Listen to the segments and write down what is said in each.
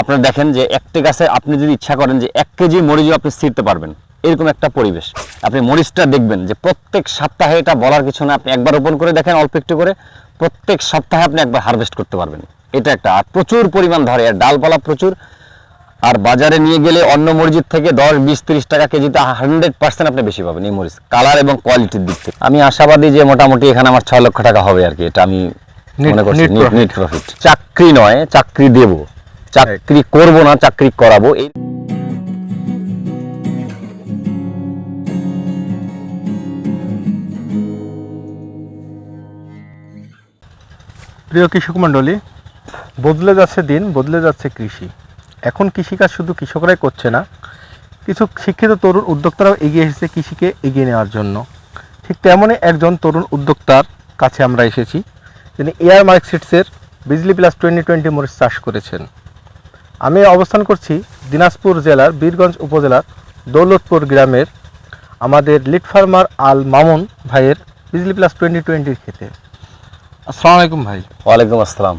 আপনারা দেখেন যে একটি গাছে আপনি যদি ইচ্ছা করেন যে এক কেজি মরিচও আপনি ছিঁড়তে পারবেন। এরকম একটা পরিবেশ। আপনি মরিচটা দেখবেন যে প্রত্যেক সপ্তাহে এটা বলার কিছু না আপনি একবার রোপণ করে দেখেন অল্প একটু করে প্রত্যেক সপ্তাহে আপনি একবার হারভেস্ট করতে পারবেন। এটা একটা। আর প্রচুর পরিমাণ ধরে আর ডালপালা প্রচুর। আর বাজারে নিয়ে গেলে অন্য মরিচের থেকে দশ বিশ তিরিশ টাকা কেজিতে হান্ড্রেড পার্সেন্ট আপনি বেশি পাবেন এই মরিচ। কালার এবং কোয়ালিটির দিক থেকে। আমি আশাবাদী যে মোটামুটি এখানে আমার ছয় লক্ষ টাকা হবে আর কি এটা আমি মনে করছি। নেট প্রফিট চাকরি নয় চাকরি দেব। চাকরি করব না, চাকরি করাবো, এই প্রিয় কৃষক মণ্ডলী, বদলে যাচ্ছে দিন, বদলে যাচ্ছে কৃষি। এখন কৃষিকাজ শুধু কৃষকরাই করছে না, কিছু শিক্ষিত তরুণ উদ্যোক্তারাও এগিয়ে এসেছে কৃষিকে এগিয়ে নেওয়ার জন্য। ঠিক তেমনই একজন তরুণ উদ্যোক্তার কাছে আমরা এসেছি তিনি এয়ার মার্কশিটসের বিজলি প্লাস টোয়েন্টি টোয়েন্টি মরিচ চাষ করেছেন। আমি অবস্থান করছি দিনাজপুর জেলার বীরগঞ্জ উপজেলার দৌলতপুর গ্রামের আমাদের লিড ফার্মার আল মামুন ভাইয়ের বিজলি প্লাস টোয়েন্টি টোয়েন্টির খেতে। আসসালামু আলাইকুম ভাই। ওয়ালাইকুম আসসালাম।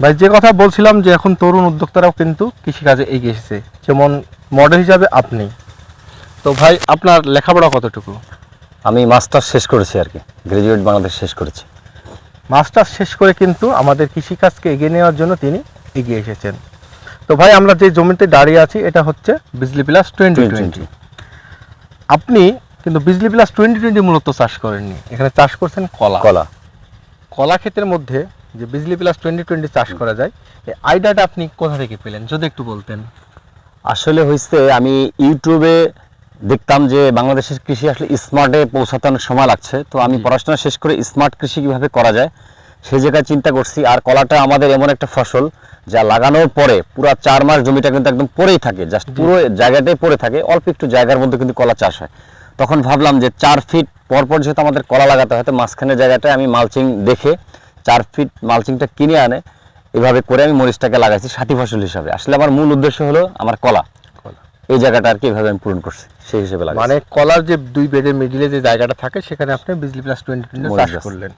ভাই যে কথা বলছিলাম যে এখন তরুণ উদ্যোক্তারাও কিন্তু কৃষিকাজে এগিয়ে এসেছে যেমন মডেল হিসাবে আপনি। তো ভাই আপনার লেখাপড়া কতটুকু? আমি মাস্টার্স শেষ করেছি আর কি গ্রাজুয়েট বাংলাদেশ শেষ করেছি। মাস্টার্স শেষ করে কিন্তু আমাদের কৃষিকাজকে এগিয়ে নেওয়ার জন্য তিনি এগিয়ে এসেছেন। তো ভাই আমরা যে জমিতে দাঁড়িয়ে আছি এটা হচ্ছে বিজলি প্লাস টোয়েন্টি টোয়েন্টি আপনি কিন্তু বিজলি প্লাস টোয়েন্টি টোয়েন্টি মূলত চাষ করেননি। এখানে চাষ করছেন কলা। কলা। কলা ক্ষেতের মধ্যে যে বিজলি প্লাস টোয়েন্টি টোয়েন্টি চাষ করা যায় এই আইডিয়াটা আপনি কোথা থেকে পেলেন? যদি একটু বলতেন। আসলে হয়েছে আমি ইউটিউবে দেখতাম যে বাংলাদেশের কৃষি আসলে স্মার্টে পৌঁছাতে অনেক সময় লাগছে। তো আমি পড়াশোনা শেষ করে স্মার্ট কৃষি কীভাবে করা যায় সেই জায়গায় চিন্তা করছি আর কলাটা আমাদের এমন একটা ফসল যা লাগানোর পরে পুরো চার মাস জমিটা কিন্তু একদম পরেই থাকে জাস্ট পুরো জায়গাটাই পরে থাকে অল্প একটু জায়গার মধ্যে কিন্তু কলা চাষ হয়। তখন ভাবলাম যে চার ফিট পর পর যেহেতু আমাদের কলা লাগাতে হয় তো মাঝখানের জায়গাটায় আমি মালচিং দেখে চার ফিট মালচিংটা কিনে আনে এভাবে করে আমি মরিচটাকে লাগাইছি সাথী ফসল হিসাবে। আসলে আমার মূল উদ্দেশ্য হলো আমার কলা। এই জায়গাটা আর কি এভাবে আমি পূরণ করছি সেই হিসেবে মানে কলার যে দুই বেডের মিডিলে যে জায়গাটা থাকে সেখানে আপনি বিজলি প্লাস টোয়েন্টি টোয়েন্টি চাষ করলেন।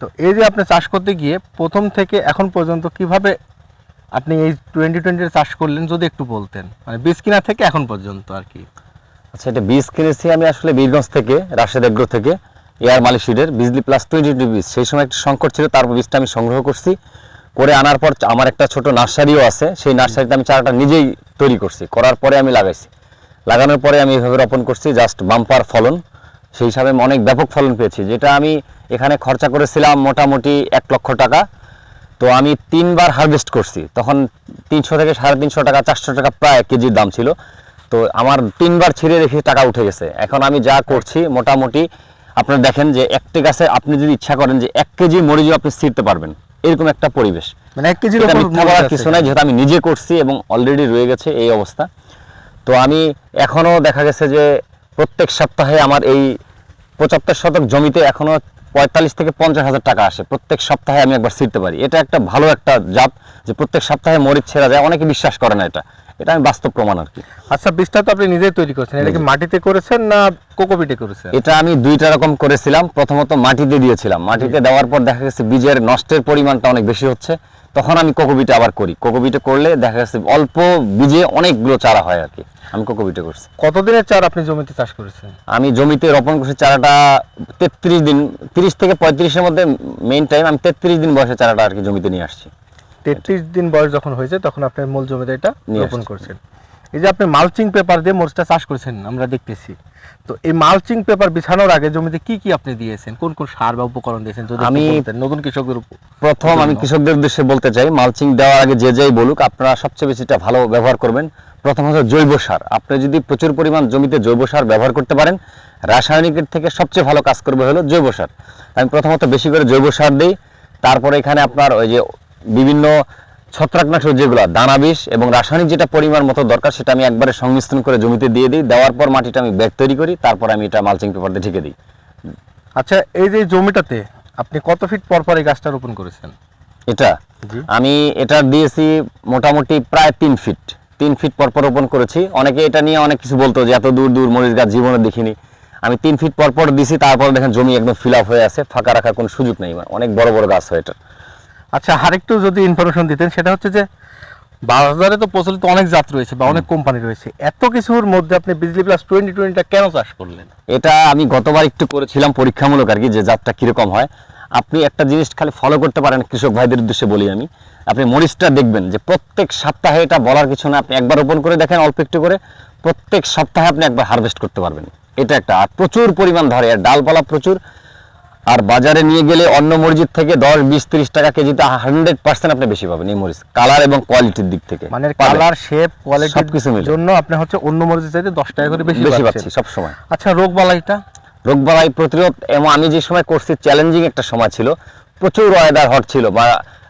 তো এই যে আপনি চাষ করতে গিয়ে প্রথম থেকে এখন পর্যন্ত কীভাবে আপনি এই টোয়েন্টি টোয়েন্টির চাষ করলেন, যদি একটু বলতেন? মানে বীজ কিনা থেকে এখন পর্যন্ত আর কি। আচ্ছা এটা বীজ কিনেছি আমি আসলে বীরগঞ্জ থেকে, রাশেদ এগ্রো থেকে, এয়ার মালি সিডের বিজলি প্লাস টোয়েন্টি টু বীজ। সেই সময় একটা সংকট ছিল, তারপর বীজটা আমি সংগ্রহ করছি। করে আনার পর আমার একটা ছোট নার্সারিও আছে, সেই নার্সারিতে আমি চারাটা নিজেই তৈরি করছি। করার পরে আমি লাগাইছি। লাগানোর পরে আমি এভাবে রোপণ করছি জাস্ট বাম্পার ফলন। সেই হিসাবে আমি অনেক ব্যাপক ফলন পেয়েছি। যেটা আমি এখানে খরচা করেছিলাম মোটামুটি এক লক্ষ টাকা। তো আমি তিনবার হারভেস্ট করছি। তখন তিনশো থেকে সাড়ে তিনশো টাকা চারশো টাকা প্রায় এক কেজির দাম ছিল। তো আমার তিনবার ছিঁড়ে রেখে টাকা উঠে গেছে। এখন আমি যা করছি মোটামুটি আপনারা দেখেন যে একটি গাছে আপনি যদি ইচ্ছা করেন যে এক কেজি মরিচও আপনি ছিঁড়তে পারবেন। এরকম একটা পরিবেশ। মানে এক কেজি মিথ্যা বলার কিছু নাই যেহেতু আমি নিজে করছি এবং অলরেডি রয়ে গেছে এই অবস্থা। তো আমি এখনও দেখা গেছে যে প্রত্যেক সপ্তাহে আমার এই পঁচাত্তর শতক জমিতে এখনও পঁয়তাল্লিশ থেকে পঞ্চাশ হাজার টাকা আসে। প্রত্যেক সপ্তাহে আমি একবার ছিঁড়তে পারি। এটা একটা ভালো একটা জাত যে প্রত্যেক সপ্তাহে মরিচ ছেঁড়া যায়। অনেকে বিশ্বাস করে না এটা। এটা আমি বাস্তব প্রমাণ আর কি। আচ্ছা বীজটা তো আপনি নিজেই তৈরি করছেন। এটা কি মাটিতে করেছেন না কোকোপিটে করেছেন? এটা আমি দুইটা রকম করেছিলাম। প্রথমত মাটিতে দিয়েছিলাম। মাটিতে দেওয়ার পর দেখা গেছে বীজের নষ্টের পরিমাণটা অনেক বেশি হচ্ছে। তখন আমি কোকোবিটা আবার করি। কোকোবিটা করলে দেখা যাচ্ছে অল্প বীজে অনেকগুলো চারা হয় আর কি। আমি কোকোবিটা করছি। কতদিনের চারা আপনি জমিতে চাষ করেছেন? আমি জমিতে রোপণ করছি চারাটা তেত্রিশ দিন তিরিশ থেকে পঁয়ত্রিশের মধ্যে মেইন টাইম আমি তেত্রিশ দিন বয়সে চারাটা আর কি জমিতে নিয়ে আসছি। তেত্রিশ দিন বয়স যখন হয়েছে তখন আপনার মূল জমিতে এটা রোপণ করছেন। এই যে আপনি মালচিং পেপার দিয়ে মরিচটা চাষ করেছেন আমরা দেখতেছি। তো এই মালচিং পেপার বিছানোর আগে জমিতে কি কি আপনি দিয়েছেন? কোন কোন সার বা উপকরণ দিয়েছেন? যদি আমি- নতুন কৃষকদের প্রথম আমি কৃষকদের উদ্দেশ্যে বলতে চাই মালচিং দেওয়ার আগে যে যাই বলুক আপনারা সবচেয়ে বেশিটা ভালো ব্যবহার করবেন। প্রথম হচ্ছে জৈব সার। আপনি যদি প্রচুর পরিমাণ জমিতে জৈব সার ব্যবহার করতে পারেন রাসায়নিকের থেকে সবচেয়ে ভালো কাজ করবে হলো জৈব সার। আমি প্রথমত বেশি করে জৈব সার দিই। তারপরে এখানে আপনার ওই যে বিভিন্ন ছত্রাকনাশক যেগুলো দানা বিষ এবং রাসায়নিক যেটা পরিমাণ মতো দরকার সেটা আমি একবারে সংমিশ্রণ করে জমিতে দিয়ে দিই। দেওয়ার পর মাটিটা আমি ব্যাগ তৈরি করি তারপর আমি এটা মালচিং পেপার দিয়ে ঢেকে দিই। আচ্ছা এই যে জমিটাতে আপনি কত ফিট পর পর এই গাছটা রোপণ করেছেন? এটা? আমি এটা দিয়েছি মোটামুটি প্রায় তিন ফিট তিন ফিট পর পর রোপণ করেছি। অনেকে এটা নিয়ে অনেক কিছু বলতো যে এত দূর দূর মরিচ গাছ জীবনে দেখিনি। আমি তিন ফিট পর পর দিছি তারপর দেখেন জমি একদম ফিল আপ হয়ে আছে ফাঁকা রাখার কোনো সুযোগ নেই। অনেক বড় বড় গাছ হয় এটা আচ্ছা আরেকটু যদি ইনফরমেশন দিতেন সেটা হচ্ছে যে বাজারে তো প্রচলিত অনেক জাত রয়েছে বা অনেক কোম্পানি রয়েছে। এত কিছুর মধ্যে আপনি বিজলি প্লাস টোয়েন্টি টোয়েন্টিটা কেন চাষ করলেন? এটা আমি গতবার একটু করেছিলাম পরীক্ষামূলক আর কি যে জাতটা কীরকম হয়। আপনি একটা জিনিস খালি ফলো করতে পারেন কৃষক ভাইদের উদ্দেশ্যে বলি আমি। আপনি মরিচটা দেখবেন যে প্রত্যেক সপ্তাহে এটা বলার কিছু না আপনি একবার ওপেন করে দেখেন অল্প একটু করে প্রত্যেক সপ্তাহে আপনি একবার হারভেস্ট করতে পারবেন। এটা একটা আর প্রচুর পরিমাণ ধরে আর ডালপালা প্রচুর। আর বাজারে নিয়ে গেলে অন্য মরিচের থেকে দশ বিশ তিরিশ টাকা কেজিতে হান্ড্রেড পার্সেন্ট আপনি বেশি পাবেন এই মরিচ। কালার এবং কোয়ালিটির দিক থেকে। মানে কালার শেপ কোয়ালিটির সবকিছু মিলে। জন্য আপনি হচ্ছে অন্য মরিচের চাইতে দশ টাকা করে বেশি বেশি পাচ্ছি সব সময় আচ্ছা রোগ বালাইটা? রোগবালাই প্রতিরোধ এবং আমি যে সময় করছি চ্যালেঞ্জিং একটা সময় ছিল। প্রচুর ওয়েদার হট ছিল বা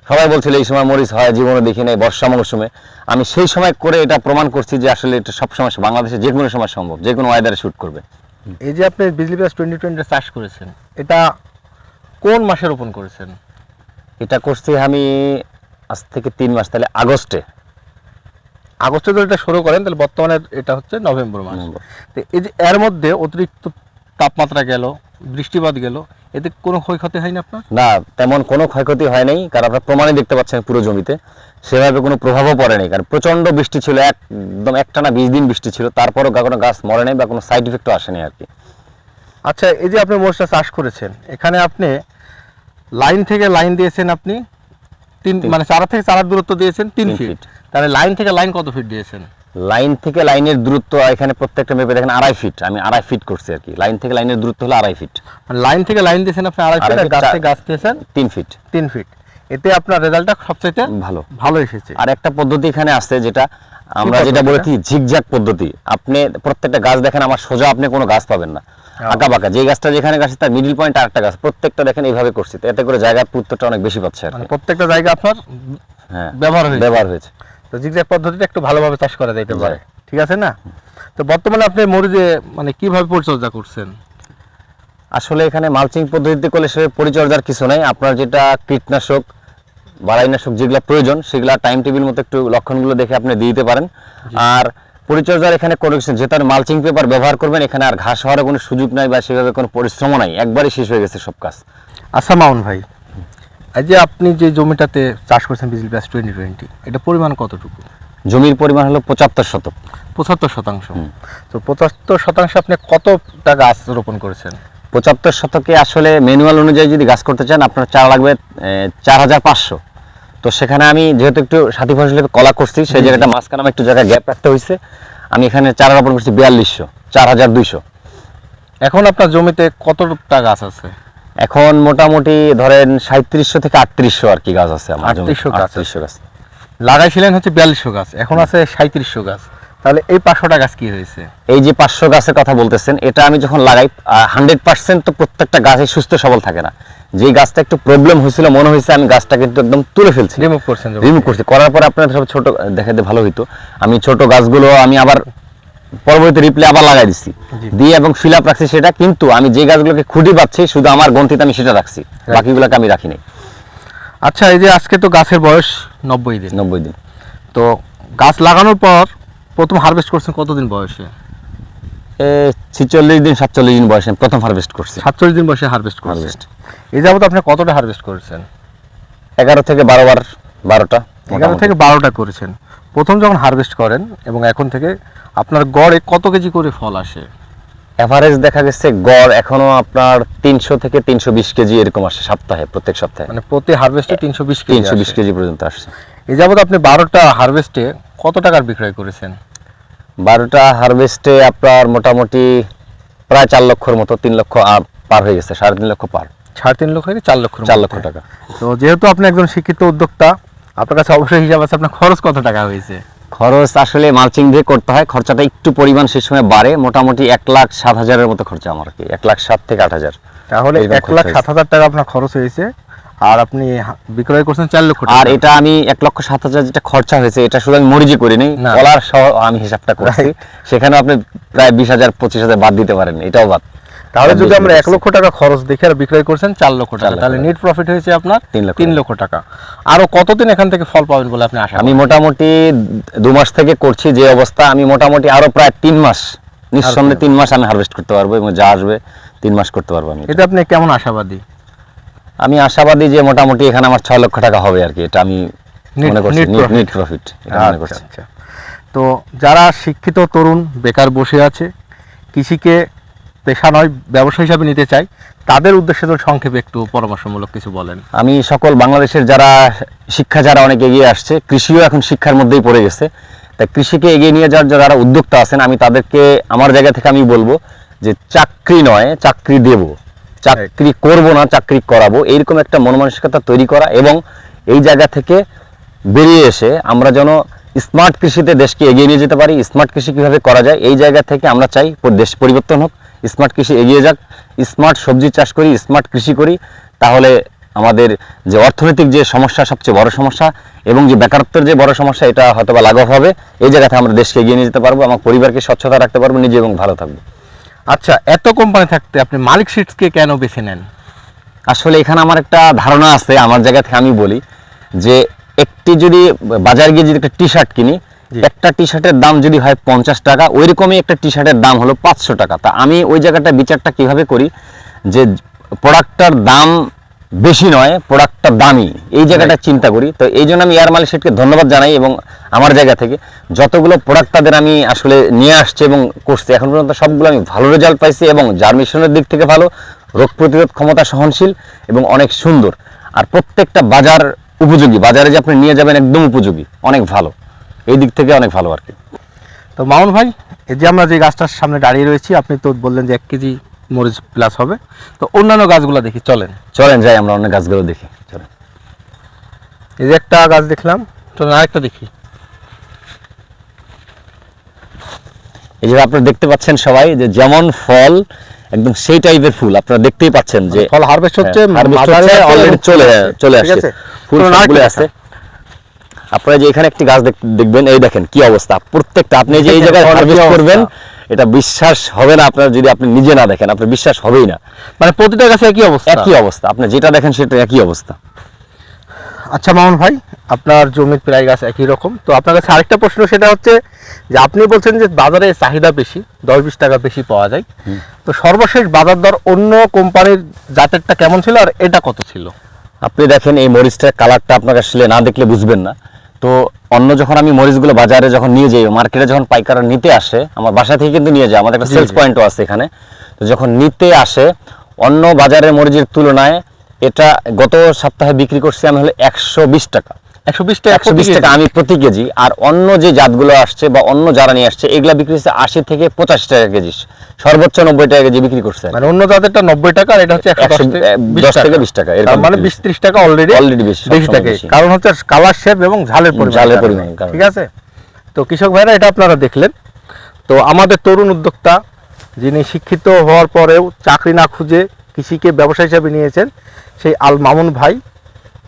সবাই বলছিল এই সময় মরিচ হয় জীবনে দেখি নাই বর্ষা মৌসুমে। আমি সেই সময় করে এটা প্রমাণ করছি যে আসলে এটা সবসময় বাংলাদেশে যে কোনো সময় সম্ভব যে কোনো ওয়েদারে শ্যুট করবে। এই যে আপনি বিজলি প্লাস টোয়েন্টি টোয়েন্টি চাষ করেছেন এটা কোন মাসে রোপণ করেছেন? এটা করছি আমি আজ থেকে তিন মাস তাহলে আগস্টে। আগস্টে যদি এটা শুরু করেন তাহলে বর্তমানে এটা হচ্ছে নভেম্বর মাস। তো এই যে এর মধ্যে অতিরিক্ত তাপমাত্রা গেল বৃষ্টিপাত গেল এতে কোনো ক্ষয়ক্ষতি হয়নি আপনার? না তেমন কোনো ক্ষয়ক্ষতি হয় নাই কারণ আপনার প্রমাণই দেখতে পাচ্ছেন পুরো জমিতে। সেভাবে কোনো প্রভাবও পড়ে নাই কারণ প্রচণ্ড বৃষ্টি ছিল একদম একটানা বিশ দিন বৃষ্টি ছিল তারপরও কোনো গাছ মরে নাই বা কোনো সাইড ইফেক্টও আসেনি আর কি। আচ্ছা এই যে আপনি মরিচটা চাষ করেছেন এখানে আপনি লাইন থেকে লাইন দিয়েছেন আপনি? তিন মানে চারা থেকে চারার দূরত্ব দিয়েছেন তিন ফিট। তাহলে লাইন থেকে লাইন কত ফিট দিয়েছেন? লাইন থেকে লাইনের দূরত্ব এখানে প্রত্যেকটা মেপে দেখেন আড়াই ফিট আমি আড়াই ফিট করছি আর কি। লাইন থেকে লাইনের দূরত্ব হলো আড়াই ফিট মানে লাইন থেকে লাইন দিয়েছেন আপনি আড়াই ফিট আর গাছ থেকে গাছ দিয়েছেন? তিন ফিট তিন ফিট এতে আপনার রেজাল্টটা সবচাইতে ভালো। ভালো এসেছে। আর একটা পদ্ধতি এখানে আছে যেটা আমরা যেটা বলেছি ঝিকঝাক পদ্ধতি। আপনি প্রত্যেকটা গাছ দেখেন আমার সোজা আপনি কোনো গাছ পাবেন না। আঁকা বাঁকা। যে গাছটা যেখানে গাছ তার মিডিল পয়েন্ট আরেকটা গাছ। প্রত্যেকটা দেখেন এইভাবে করছি। এতে করে জায়গার পুত্রটা অনেক বেশি পাচ্ছে আর মানে প্রত্যেকটা জায়গা আপনার হ্যাঁ। ব্যবহার হয়েছে। ব্যবহার হয়েছে। তো জিগজ্যাগ পদ্ধতিটা একটু ভালোভাবে চাষ করা যাইতে পারে। ঠিক আছে না? তো বর্তমানে আপনি মরিচে মানে কীভাবে পরিচর্যা করছেন? আসলে এখানে মালচিং পদ্ধতিতে করলে সে পরিচর্যার কিছু নাই। আপনার যেটা কীটনাশক বাড়াইনাশক যেগুলো প্রয়োজন সেগুলো টাইম টেবিল মতো একটু লক্ষণগুলো দেখে আপনি দিয়ে দিতে পারেন। আর পরিচর্যার এখানে কোনো কিছু নেই। যেহেতু মালচিং পেপার ব্যবহার করবেন এখানে আর ঘাস হওয়ার কোনো সুযোগ নাই বা সেভাবে কোনো পরিশ্রমও নাই। একবারই শেষ হয়ে গেছে সব কাজ। আচ্ছা মাউন ভাই যে আপনি যে জমিটাতে চাষ করছেন বিজলি প্লাস টোয়েন্টি টোয়েন্টি এটা পরিমাণ কতটুকু? জমির পরিমাণ হলো পঁচাত্তর শতক। পঁচাত্তর শতাংশ। তো পঁচাত্তর শতাংশ আপনি কতটা গাছ রোপণ করেছেন? পঁচাত্তর শতকে আসলে ম্যানুয়াল অনুযায়ী যদি গাছ করতে চান আপনার চারা লাগবে চার হাজার পাঁচশো। তো সেখানে আমি যেহেতু একটু সাথী ফসলে কলা করছি সেই জায়গাটা মাঝখানে আমার একটু জায়গায় গ্যাপ রাখতে হয়েছে। আমি এখানে চারা রোপণ করছি বিয়াল্লিশশো চার হাজার দুইশো। এখন আপনার জমিতে কতটা গাছ আছে? এখন মোটামুটি ধরেন সাঁত্রিশশো থেকে আটত্রিশশো আর কি গাছ আছে। 3800 গাছ আছে। 3800 গাছ। লাগাইছিলেন হচ্ছে বিয়াল্লিশশো গাছ এখন আছে সাঁত্রিশশো গাছ। তাহলে এই পাঁচশোটা গাছ কি হয়েছে? এই যে পাঁচশো গাছের কথা বলতেছেন এটা আমি যখন লাগাই হান্ড্রেড পার্সেন্ট তো প্রত্যেকটা গাছই সুস্থ সবল থাকে না। যে গাছটা একটু প্রবলেম হয়েছিল মনে হয়েছে আমি গাছটা কিন্তু একদম তুলে ফেলছি। রিমুভ করছেন রিমুভ করছি। করার পরে আপনার সব ছোট দেখাতে ভালো হইতো। আমি ছোট গাছগুলো আমি আবার পরবর্তী রিপ্লে আবার লাগাই দিচ্ছি দিয়ে এবং ফিল আপ রাখছি সেটা কিন্তু আমি যে গাছগুলোকে খুঁটি পাচ্ছি শুধু আমার গন্তিতে আমি সেটা রাখছি। বাকিগুলোকে আমি রাখিনি আচ্ছা এই যে আজকে তো গাছের বয়স নব্বই দিন। নব্বই দিন। তো গাছ লাগানোর পর প্রথম হারভেস্ট করছেন কতদিন বয়সে? ছিচল্লিশ দিন সাতচল্লিশ দিন বয়সে প্রথম হারভেস্ট করছি। সাতচল্লিশ দিন বয়সে হারভেস্ট হারভেস্ট এই যাবত আপনি কতটা হারভেস্ট করেছেন? এগারো থেকে বারো বার বারোটা এগারো থেকে বারোটা করেছেন। প্রথম যখন হারভেস্ট করেন এবং এখন থেকে আপনার গড়ে কত কেজি করে ফল আসে? এভারেজ দেখা গেছে গড় এখনও আপনার তিনশো থেকে তিনশো বিশ কেজি এরকম আসে সপ্তাহে প্রত্যেক সপ্তাহে। মানে প্রতি হারভেস্টে তিনশো বিশ কেজি তিনশো বিশ কেজি পর্যন্ত আসছে। এই যাবত আপনি বারোটা হারভেস্টে কত টাকার বিক্রয় করেছেন? বারোটা হারভেস্টে আপনার মোটামুটি প্রায় চার লক্ষর মতো তিন লক্ষ পার হয়ে গেছে সাড়ে তিন লক্ষ পার। সাড়ে তিন লক্ষ থেকে চার লক্ষ চার লক্ষ টাকা। তো যেহেতু আপনি একজন শিক্ষিত উদ্যোক্তা আপনার কাছে অবশ্যই হিসাব আছে আপনার খরচ কত টাকা হয়েছে? খরচ আসলে মালচিং দিয়ে করতে হয় খরচাটা একটু পরিমাণ সে সময় বাড়ে মোটামুটি এক লাখ সাত হাজারের মতো খরচা আমার কি এক লাখ সাত থেকে আট হাজার। তাহলে এক লাখ সাত হাজার টাকা আপনার খরচ হয়েছে আর আপনি বিক্রয় করছেন চার লক্ষ আর এটা আমি এক লক্ষ সাত হাজার যেটা খরচা হয়েছে এটা শুধু আমি মরিজি করি নাই কলার সহ আমি হিসাবটা করছি। সেখানে আপনি প্রায় বিশ হাজার পঁচিশ হাজার বাদ দিতে পারেন এটাও বাদ। তাহলে যদি আমরা এক লক্ষ টাকা খরচ দেখে আর বিক্রয় করছেন চার লক্ষ টাকা। তাহলে। নেট প্রফিট হয়েছে আপনার তিন লক্ষ তিন লক্ষ টাকা। আরও কতদিন এখান থেকে ফল পাবেন বলে আপনি আশা আমি মোটামুটি দু মাস থেকে করছি যে অবস্থা। আমি মোটামুটি আরও প্রায় তিন মাস নিঃসন্দেহে তিন মাস আমি হারভেস্ট করতে পারব এবং যা আসবে তিন মাস করতে পারব আমি এটা। আপনি কেমন আশাবাদী? আমি আশাবাদী যে মোটামুটি এখানে আমার ছয় লক্ষ টাকা হবে আর কি এটা আমি Net- মনে করছি নেট প্রফিট মনে আচ্ছা করছি। আচ্ছা। তো যারা শিক্ষিত তরুণ বেকার বসে আছে কৃষিকে পেশা নয় ব্যবসা হিসাবে নিতে চাই, তাদের উদ্দেশ্যে তো সংক্ষেপে একটু পরামর্শমূলক কিছু বলেন। আমি সকল বাংলাদেশের যারা শিক্ষা, যারা অনেক এগিয়ে আসছে, কৃষিও এখন শিক্ষার মধ্যেই পড়ে গেছে। তাই কৃষিকে এগিয়ে নিয়ে যাওয়ার যারা উদ্যোক্তা আছেন, আমি তাদেরকে আমার জায়গা থেকে আমি বলব যে চাকরি নয়, চাকরি দেব। চাকরি করব না, চাকরি করাবো। এইরকম একটা মন মানসিকতা তৈরি করা এবং এই জায়গা থেকে বেরিয়ে এসে আমরা যেন স্মার্ট কৃষিতে দেশকে এগিয়ে নিয়ে যেতে পারি। স্মার্ট কৃষি কীভাবে করা যায়, এই জায়গা থেকে আমরা চাই দেশ পরিবর্তন হোক। স্মার্ট কৃষি এগিয়ে যাক স্মার্ট সবজি চাষ করি স্মার্ট কৃষি করি তাহলে আমাদের যে অর্থনৈতিক যে সমস্যা সবচেয়ে বড় সমস্যা এবং যে বেকারত্বের যে বড় সমস্যা এটা হয়তো বা লাঘব হবে এই জায়গাতে আমরা দেশকে এগিয়ে নিয়ে যেতে পারব আমার পরিবারকে স্বচ্ছতা রাখতে পারব নিজে এবং ভালো থাকব আচ্ছা এত কোম্পানি থাকতে আপনি মালিক সিটসকে কেন বেছে নেন আসলে এখানে আমার একটা ধারণা আছে আমার জায়গা থেকে আমি বলি যে একটি যদি বাজার গিয়ে যদি একটা টি শার্ট কিনি। একটা টি শার্টের দাম যদি হয় পঞ্চাশ টাকা ওই রকমই একটা টি শার্টের দাম হলো পাঁচশো টাকা। তা আমি ওই জায়গাটা বিচারটা কীভাবে করি? যে প্রোডাক্টটার দাম বেশি নয় প্রোডাক্টটা দামি। এই জায়গাটা চিন্তা করি। তো এই জন্য আমি এয়ার মালি শেটকে ধন্যবাদ জানাই এবং আমার জায়গা থেকে যতগুলো প্রোডাক্ট তাদের আমি আসলে নিয়ে আসছে এবং করছি এখন পর্যন্ত সবগুলো আমি ভালো রেজাল্ট পাইছি এবং জার্মিশনের দিক থেকে ভালো রোগ প্রতিরোধ ক্ষমতা সহনশীল এবং অনেক সুন্দর। আর প্রত্যেকটা বাজার উপযোগী। বাজারে যে আপনি নিয়ে যাবেন একদম উপযোগী অনেক ভালো। এই দিক থেকে অনেক ভালো আর কি। তো মামুন ভাই এই যে আমরা যে গাছটার সামনে দাঁড়িয়ে রয়েছি আপনি তো বললেন যে এক কেজি মরিচ প্লাস হবে। তো অন্যান্য গাছগুলো দেখি চলেন। চলেন যাই আমরা অনেক গাছগুলো দেখি চলেন। এই যে একটা গাছ দেখলাম চলেন আরেকটা দেখি। এই যে আপনারা দেখতে পাচ্ছেন সবাই যে যেমন ফল একদম সেই টাইপের ফুল আপনারা দেখতেই পাচ্ছেন যে ফল হারভেস্ট হচ্ছে হ্যাঁ, already এবং চলে চলে আসছে। ফুল চলুন আছে। আপনারা যে এখানে একটি গাছ দেখবেন এই দেখেন কি অবস্থা। প্রত্যেকটা আপনি যে এই জায়গায় হারভেস্ট করবেন এটা বিশ্বাস হবে না আপনার যদি আপনি নিজে না দেখেন আপনার বিশ্বাস হবেই না। মানে প্রতিটা গাছে একই অবস্থা? একই অবস্থা। আপনি যেটা দেখেন সেটা একই অবস্থা। আচ্ছা মামুন ভাই আপনার জমির প্রায় গাছ একই রকম। তো আপনার কাছে আরেকটা প্রশ্ন সেটা হচ্ছে যে আপনি বলছেন যে বাজারে চাহিদা বেশি দশ বিশ টাকা বেশি পাওয়া যায়। তো সর্বশেষ বাজার দর অন্য কোম্পানির জাতেরটা কেমন ছিল আর এটা কত ছিল? আপনি দেখেন এই মরিচটার কালারটা আপনাকে আসলে না দেখলে বুঝবেন না। তো অন্য যখন আমি মরিচগুলো বাজারে যখন নিয়ে যাই মার্কেটে যখন পাইকার নিতে আসে আমার বাসা থেকে কিন্তু নিয়ে যায় আমাদের একটা সেলস। পয়েন্টও আছে এখানে তো যখন নিতে আসে অন্য বাজারের মরিচের তুলনায় এটা গত সপ্তাহে বিক্রি করছি আমি হলো একশো বিশ টাকা একশো বিশ টাকা একশো বিশ টাকা আমি প্রতি কেজি। আর অন্য যে জাতগুলো আসছে বা অন্য যারা নিয়ে আসছে এগুলা বিক্রি হচ্ছে আশি থেকে পঁচাশি টাকা কেজি। সর্বোচ্চ নব্বই টাকা কেজি বিক্রি করছে। মানে অন্য জাতেরটা নব্বই টাকা আর এটা হচ্ছে একশো দশ থেকে বিশ টাকা এরকম মানে বিশ ত্রিশ টাকা অলরেডি Already বেশি, বেশি থাকে কারণ হচ্ছে কালার শেপ এবং ঝালের পরিমাণ ঝালের পরিমাণ ঠিক আছে? তো কৃষক ভাইরা এটা আপনারা দেখলেন। তো আমাদের তরুণ উদ্যোক্তা যিনি শিক্ষিত হওয়ার পরেও চাকরি না খুঁজে কৃষিকে ব্যবসা হিসাবে নিয়েছেন সেই আল মামুন ভাই।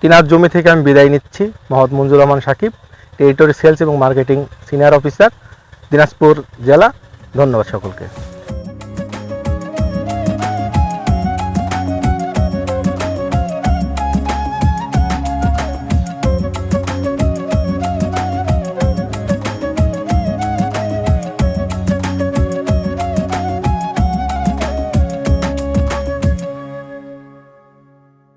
তিনার জমি থেকে আমি বিদায় নিচ্ছি। মোহাম্মদ মঞ্জুর রহমান সাকিব টেরিটরি সেলস এবং মার্কেটিং সিনিয়র অফিসার দিনাজপুর জেলা। ধন্যবাদ সকলকে।